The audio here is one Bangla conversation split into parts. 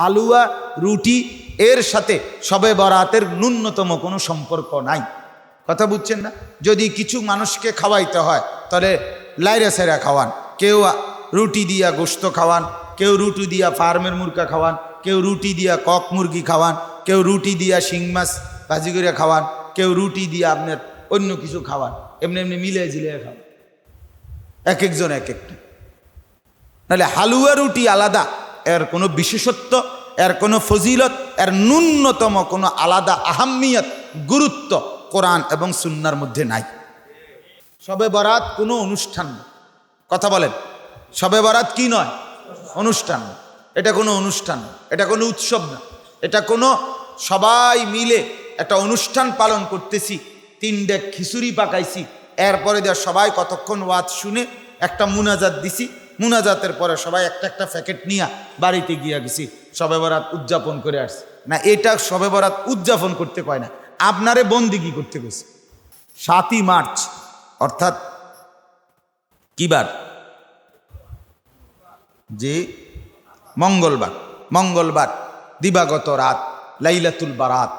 হালুয়া, রুটি, এর সাথে সবে বরাতের ন্যূনতম কোনো সম্পর্ক নাই। কথা বুঝছেন না? যদি কিছু মানুষকে খাওয়াইতে হয়, তাহলে লাইরা সেরা খাওয়ান। কেউ রুটি দিয়া গোস্ত খাওয়ান, কেউ রুটি দিয়া ফার্মের মুরগা খাওয়ান, কেউ রুটি দিয়া কক মুরগি খাওয়ান, কেউ রুটি দিয়া শিং মাছ ভাজি করে খাওয়ান, কেউ রুটি দিয়া আপনার অন্য কিছু খাওয়ান, এমনি এমনি মিলে ঝিলে খাওয়ান। এক একজন এক একটা। নাহলে হালুয়া, রুটি আলাদা এর কোনো বিশেষত্ব, এর কোনো ফজিলত, এর ন্যূনতম কোনো আলাদা আহাম্মিয়ত, গুরুত্ব কোরআন এবং সুন্নার মধ্যে নাই। সবে বরাত কোনো অনুষ্ঠান কথা বলেন সবে বরাত কি নয়? অনুষ্ঠান এটা কোনো অনুষ্ঠান এটা কোনো উৎসব না। এটা কোনো সবাই মিলে একটা অনুষ্ঠান পালন করতেছি তিন ডেক খিচুড়ি পাকাইছি, এরপরে দেওয়া সবাই কতক্ষণ ওয়াজ শুনে একটা মুনাজাত দিছি মুনাজাতের পরে সবাই একটা একটা প্যাকেট নিয়ে বাড়িতে গিয়া গেছি সবে বরাত উদযাপন করে আসছি। না, এটা সবে বরাত উদযাপন করতে কয় না। আপনারে বন্দিগি করতে গেছে সাতই মার্চ, অর্থাৎ কিবার? যে মঙ্গলবার মঙ্গলবার, দিবাগত রাত, লাইলাতুল বারাত।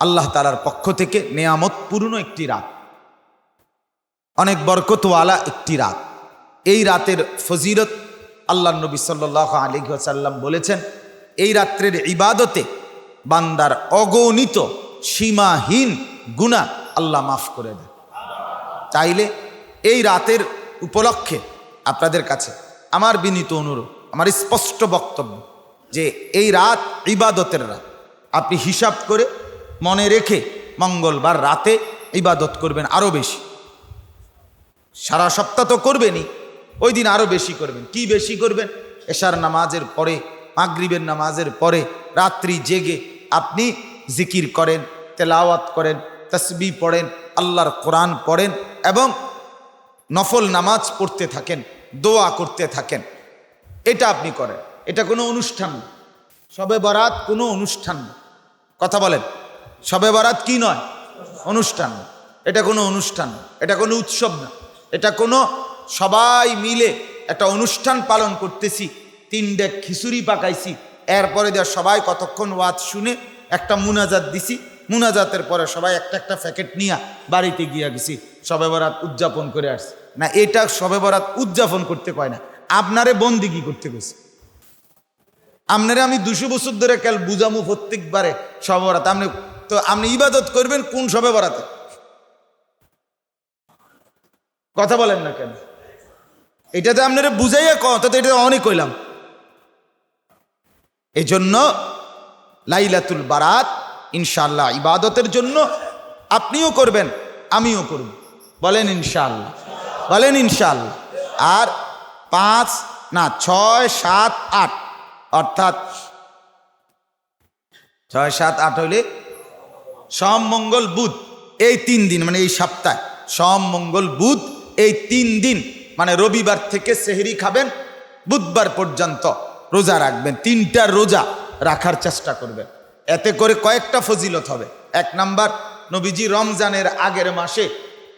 আল্লাহ তালার পক্ষ থেকে নেয়ামতপূর্ণ একটি রাত। অনেক বরকতওয়ালা একটি রাত। এই রাতের ফজিরত আল্লাহ নবী সাল্লাহ আলী সাল্লাম বলেছেন, এই রাত্রের ইবাদতে বান্দার অগণিত সীমাহীন গুণা আল্লাহ মাফ করে দেয় চাইলে এই রাতের উপলক্ষে আপনাদের কাছে আমার বিনীত অনুরোধ, আমার স্পষ্ট বক্তব্য যে এই রাত ইবাদতের রাত। আপনি হিসাব করে মনে রেখে মঙ্গলবার রাতে ইবাদত করবেন আরও বেশি। সারা সপ্তাহ তো করবেনই। ওই দিন আরও বেশি করবেন। কি বেশি করবেন? এশার নামাজের পরে, মাগরিবের নামাজের পরে, রাত্রি জেগে আপনি জিকির করেন, তেলাওয়াত করেন, তসবি পড়েন, আল্লাহর কোরআন পড়েন এবং নফল নামাজ পড়তে থাকেন, দোয়া করতে থাকেন। এটা আপনি করেন। এটা কোনো অনুষ্ঠান না। সবে বরাত কোনো অনুষ্ঠান না। কথা বলেন। সবে বরাত কি নয়? অনুষ্ঠান এটা কোনো অনুষ্ঠান এটা কোনো উৎসব না। এটা কোনো সবাই মিলে একটা অনুষ্ঠান পালন করতেছি, তিন ডেক খিচুড়ি পাকাইছি। এরপরে দেওয়া সবাই কতক্ষণ ওয়াজ শুনে একটা মুনাজাত দিছি। মুনাজাতের পরে সবাই একটা একটা প্যাকেট নিয়ে বাড়িতে গিয়া গেছি, সবে বরাত উদযাপন করে আসছি। না, এটা সবে বরাত উদযাপন করতে কয় না, আপনারে বন্দিগি করতে গেছে আপনারে আমি দুশো বছর ধরে কাল বুঝামু প্রত্যেকবারে সবে বরাত। আপনি তো আপনি ইবাদত করবেন কোন সবে বরাতে? কথা বলেন না কেন? এটাতে আপনারা বুঝাইয়া কথা তো এটা অনেক কইলাম। এই জন্য লাইলাতুল বারাত ইনশাল্লাহ ইবাদতের জন্য আপনিও করবেন, আমিও করব। বলেন ইনশাল্লাহ বলেন ইনশাল্লাহ আর পাঁচ, না, ছয়, সাত, আট, অর্থাৎ ছয়, সাত, আট হইলে সোম, মঙ্গল, বুধ, এই তিন দিন মানে এই সপ্তাহে। সোম, মঙ্গল, বুধ, এই তিন দিন। মানে রবিবার থেকে সেহরি খাবেন, বুধবার পর্যন্ত রোজা রাখবেন, তিনটা রোজা রাখার চেষ্টা করবেন। এতে করে কয়েকটা ফজিলত হবে। এক নাম্বার, নবীজি রমজানের আগের মাসে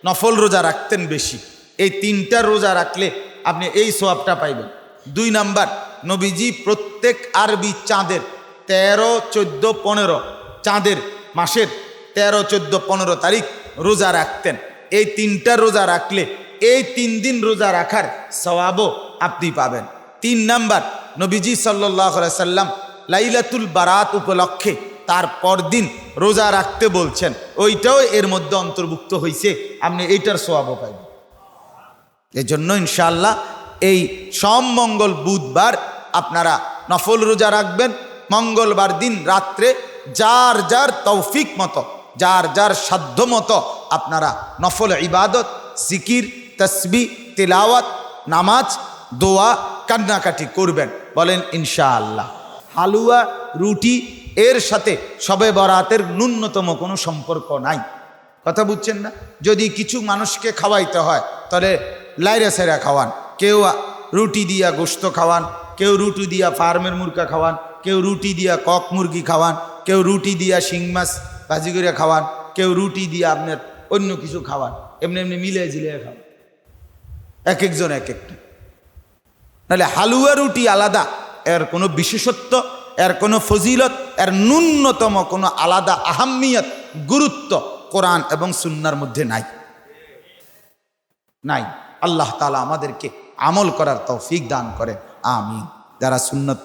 নফল রোজা রাখতেন বেশি। এই তিনটা রোজা রাখলে আপনি এই সোয়াবটা পাইবেন। দুই নাম্বার, নবীজি প্রত্যেক আরবি চাঁদের তেরো, চোদ্দ, পনেরো চাঁদের মাসের তেরো, চোদ্দ, পনেরো তারিখ রোজা রাখতেন। এই তিনটা রোজা রাখলে এই তিন দিন রোজা রাখার সওয়াবও আপনি পাবেন। তিন নাম্বার, নবীজি সাল্লাহ সাল্লাম লাইলাতুল বারাত উপলক্ষে তার পরদিন রোজা রাখতে বলছেন। ওইটাও এর মধ্যে অন্তর্ভুক্ত হয়েছে আপনি এইটার সোয়াবও পাইবেন। এই জন্য ইনশাল্লাহ এই সোম, মঙ্গল, বুধবার আপনারা নফল রোজা রাখবেন। মঙ্গলবার দিন রাত্রে যার যার তৌফিক মতো, যার যার সাধ্য মতো আপনারা নফল ইবাদত, জিকির তসবি, তেলাওয়াত, নামাজ, দোয়া, কান্নাকাটি করবেন। বলেন, ইনশাআল্লাহ। হালুয়া, রুটি, এর সাথে সবে বরাতের ন্যূনতম কোনো সম্পর্ক নাই। কথা বুঝছেন না? যদি কিছু মানুষকে খাওয়াইতে হয়, তাহলে লাইরা সেরা খাওয়ান। কেউ রুটি দিয়া গোস্ত খাওয়ান, কেউ রুটি দিয়া ফার্মের মুরগা খাওয়ান, কেউ রুটি দিয়া কক মুরগি খাওয়ান, কেউ রুটি দিয়া শিং মাছ ভাজি করে খাওয়ান, কেউ রুটি দিয়া আপনার অন্য কিছু খাওয়ান। এমনি এমনি মিলে ঝিলিয়ে খাওয়ান। এক একজন এক একটা নাহলে হালুয়া রুটি আলাদা, এর কোনো বিশেষত্ব, এর কোনো ফজিলত, এর ন্যূনতম কোনো আলাদা আহাম্মিয়ত, গুরুত্ব কোরআন এবং সুন্নার মধ্যে নাই। নাই। আল্লাহ তালা আমাদেরকে আমল করার তৌফিক দান করেন। আমিন। যারা সুন্নত